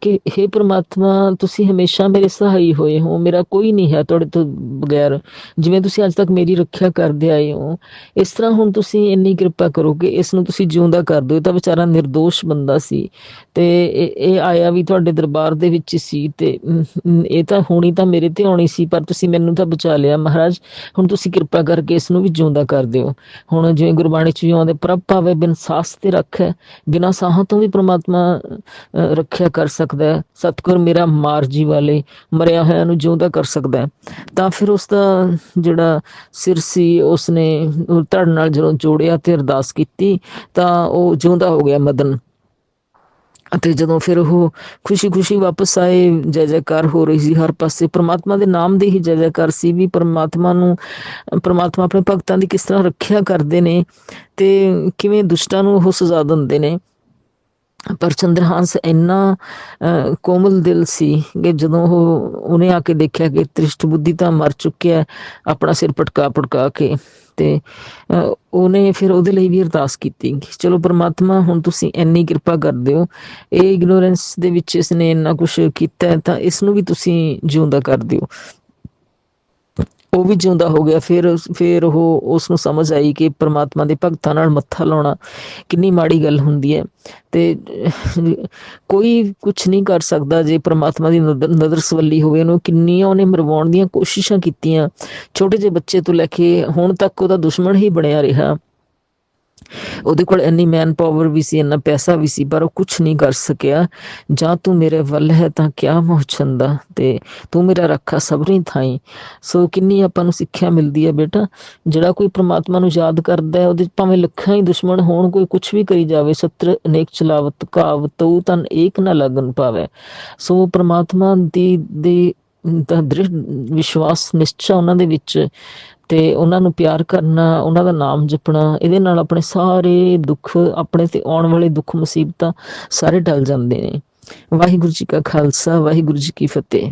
Speaker 1: ਕਿ हे ਪ੍ਰਮਾਤਮਾ, ਤੁਸੀਂ ਹਮੇਸ਼ਾ ਮੇਰੇ ਸਹਾਈ ਹੋਏ ਹੋ, ਮੇਰਾ ਕੋਈ ਨਹੀਂ ਹੈ ਤੁਹਾਡੇ ਤੋਂ ਬਗੈਰ। ਜਿਵੇਂ ਤੁਸੀਂ ਅੱਜ ਤੱਕ ਮੇਰੀ ਰੱਖਿਆ ਕਰਦੇ ਆਏ ਹੋ, ਇਸ ਤਰ੍ਹਾਂ ਹੁਣ ਤੁਸੀਂ ਇੰਨੀ ਕਿਰਪਾ ਕਰੋ ਕਿ ਇਸ ਨੂੰ ਤੁਸੀਂ ਜਿਉਂਦਾ ਕਰ ਦਿਓ। ਤਾਂ ਵਿਚਾਰਾ ਨਿਰਦੋਸ਼ ਬੰਦਾ ਸੀ ਤੇ ਇਹ ਆਇਆ ਵੀ ਤੁਹਾਡੇ ਦਰਬਾਰ ਦੇ ਵਿੱਚ ਸੀ ਤੇ ਇਹ ਤਾਂ ਹੋਣੀ ਤਾਂ ਮੇਰੇ ਤੇ ਆਉਣੀ ਸੀ, ਪਰ ਤੁਸੀਂ ਮੈਨੂੰ ਤਾਂ ਬਚਾ ਲਿਆ। ਮਹਾਰਾਜ, ਹੁਣ ਤੁਸੀਂ ਕਿਰਪਾ ਕਰਕੇ ਇਸ ਨੂੰ ਵੀ ਜਿਉਂਦਾ ਕਰ ਦਿਓ। ਹੁਣ ਜਿਵੇਂ ਗੁਰਬਾਣੀ ਚ ਵੀ ਆਉਂਦੇ, ਪ੍ਰਭ ਭਾਵੇਂ ਬਿਨ ਸਾਸ ਤੇ ਰੱਖੇ, ਬਿਨਾ ਸਾਹਾਂ ਤੋਂ ਵੀ ਪ੍ਰਮਾਤਮਾ ਰੱਖਿਆ ਕਰ ਸਕਦਾ। ਹੈ। ਸਤਿਗੁਰ ਮੇਰਾ ਮਾਰ ਜੀ ਵਾਲੇ ਮਰਿਆ ਹੋਇਆ ਨੂੰ ਜਿਉਂਦਾ ਕਰ ਸਕਦਾ ਹੈ। ਤਾਂ ਫਿਰ ਉਸ ਦਾ ਜਿਹੜਾ ਸਿਰ ਸੀ, ਉਸਨੇ ਉਹ ਧੜ ਨਾਲ ਜਦੋਂ ਜੋੜਿਆ ਤੇ ਅਰਦਾਸ ਕੀਤੀ, ਤਾਂ ਉਹ ਜਿਉਂਦਾ ਹੋ ਗਿਆ ਮਦਨ। ਅਤੇ ਜਦੋਂ ਫਿਰ ਉਹ ਖੁਸ਼ੀ-ਖੁਸ਼ੀ ਵਾਪਸ ਆਏ, ਜੈ ਜੈਕਾਰ ਹੋ ਰਹੀ ਸੀ, ਹਰ ਪਾਸੇ ਪ੍ਰਮਾਤਮਾ ਦੇ ਨਾਮ ਦੀ ਹੀ ਜੈ ਜੈਕਾਰ ਸੀ ਵੀ ਪ੍ਰਮਾਤਮਾ ਨੂੰ, ਪ੍ਰਮਾਤਮਾ ਆਪਣੇ ਭਗਤਾਂ ਦੀ ਕਿਸ ਤਰ੍ਹਾਂ ਰੱਖਿਆ ਕਰਦੇ ਨੇ ਤੇ ਕਿਵੇਂ ਦੁਸ਼ਟਾਂ ਨੂੰ ਉਹ ਸਜ਼ਾ ਦਿੰਦੇ ਨੇ। ਪਰ ਚੰਦਰਹਾਸ ਇੰਨਾ ਅਹ, ਕੋਮਲ ਦਿਲ ਸੀ ਕਿ ਜਦੋਂ ਉਹ ਉਹਨੇ ਆ ਕੇ ਦੇਖਿਆ ਕਿ ਤ੍ਰਿਸ਼ਟ ਬੁੱਧੀ ਤਾਂ ਮਰ ਚੁੱਕਿਆ ਆਪਣਾ ਸਿਰ ਪਟਕਾ ਪਟਕਾ ਕੇ ਤੇ ਅਹ, ਉਹਨੇ ਫਿਰ ਉਹਦੇ ਲਈ ਵੀ ਅਰਦਾਸ ਕੀਤੀ ਕਿ ਚਲੋ ਪ੍ਰਮਾਤਮਾ ਹੁਣ ਤੁਸੀਂ ਇੰਨੀ ਕਿਰਪਾ ਕਰ ਦਿਓ ਇਹ ਇਗਨੋਰੈਂਸ ਦੇ ਵਿੱਚ ਇਸਨੇ ਇੰਨਾ ਕੁਝ ਕੀਤਾ ਤਾਂ ਇਸ ਨੂੰ ਵੀ ਤੁਸੀਂ ਜਿਉਂਦਾ ਕਰ ਦਿਓ। ਉਹ ਵੀ ਜਿਉਂਦਾ ਹੋ ਗਿਆ। ਫਿਰ ਫਿਰ ਉਹ ਉਸ ਨੂੰ ਸਮਝ ਆਈ ਕਿ ਪ੍ਰਮਾਤਮਾ ਦੇ ਭਗਤਾਂ ਨਾਲ ਮੱਥਾ ਲਾਉਣਾ ਕਿੰਨੀ ਮਾੜੀ ਗੱਲ ਹੁੰਦੀ ਹੈ। ਤੇ ਕੋਈ ਕੁਝ ਨਹੀਂ ਕਰ ਸਕਦਾ ਜੇ ਪ੍ਰਮਾਤਮਾ ਦੀ ਨਦਰ ਨਦਰ ਸਵੱਲੀ ਹੋਵੇ। ਉਹਨੂੰ ਕਿੰਨੀਆਂ ਉਹਨੇ ਮਰਵਾਉਣ ਦੀਆਂ ਕੋਸ਼ਿਸ਼ਾਂ ਕੀਤੀਆਂ। ਛੋਟੇ ਜਿਹੇ ਬੱਚੇ ਤੋਂ ਲੈ ਕੇ ਹੁਣ ਤੱਕ ਉਹਦਾ ਦੁਸ਼ਮਣ ਹੀ ਬਣਿਆ ਰਿਹਾ। ਉਹਦੇ ਕੋਲ ਇੰਨੀ ਮੈਨ ਪਾਵਰ ਵੀ ਸੀ, ਇੰਨਾ ਪੈਸਾ ਵੀ ਸੀ, ਪਰ ਉਹ ਕੁਝ ਨਹੀਂ ਕਰ ਸਕਿਆ। ਜਾਂ ਤੂੰ ਮੇਰੇ ਵੱਲ ਹੈ ਤਾਂ ਕਿਆ ਮੋਹ ਤੇ ਤੂੰ ਮੇਰਾ ਰੱਖਾ ਸਬਰੀ ਥਾਈ। ਸੋ ਕਿੰਨੀ ਆਪਾਂ ਨੂੰ ਸਿੱਖਿਆ ਮਿਲਦੀ ਹੈ ਬੇਟਾ। ਜਿਹੜਾ ਕੋਈ ਪ੍ਰਮਾਤਮਾ ਨੂੰ ਯਾਦ ਕਰਦਾ ਹੈ, ਉਹਦੇ ਭਾਵੇਂ ਲੱਖਾਂ ਹੀ ਦੁਸ਼ਮਣ ਹੋਣ, ਕੋਈ ਕੁਝ ਵੀ ਕਰੀ ਜਾਵੇ, ਸਤਰ ਅਨੇਕ ਚਲਾਵਤ ਕਾਵ ਤਉ ਤਨ ਏਕ ਨਾ ਲਗਨ ਪਾਵੇ। ਸੋ ਪ੍ਰਮਾਤਮਾ ਦੀ ਦੀ, ਦਾ ਦ੍ਰਿੜ ਵਿਸ਼ਵਾਸ, ਨਿਸ਼ਚਾ ਉਹਨਾਂ ਦੇ ਵਿੱਚ ਤੇ ਉਹਨਾਂ ਨੂੰ ਪਿਆਰ ਕਰਨਾ, ਉਹਨਾਂ ਦਾ ਨਾਮ ਜਪਣਾ, ਇਹਦੇ ਨਾਲ ਆਪਣੇ ਸਾਰੇ ਦੁੱਖ, ਆਪਣੇ ਤੇ ਆਉਣ ਵਾਲੇ ਦੁੱਖ, ਮੁਸੀਬਤਾਂ ਸਾਰੇ ਟਲ ਜਾਂਦੇ ਨੇ। ਵਾਹਿਗੁਰੂ ਜੀ ਕਾ ਖਾਲਸਾ, ਵਾਹਿਗੁਰੂ ਜੀ ਕੀ ਫਤਿਹ।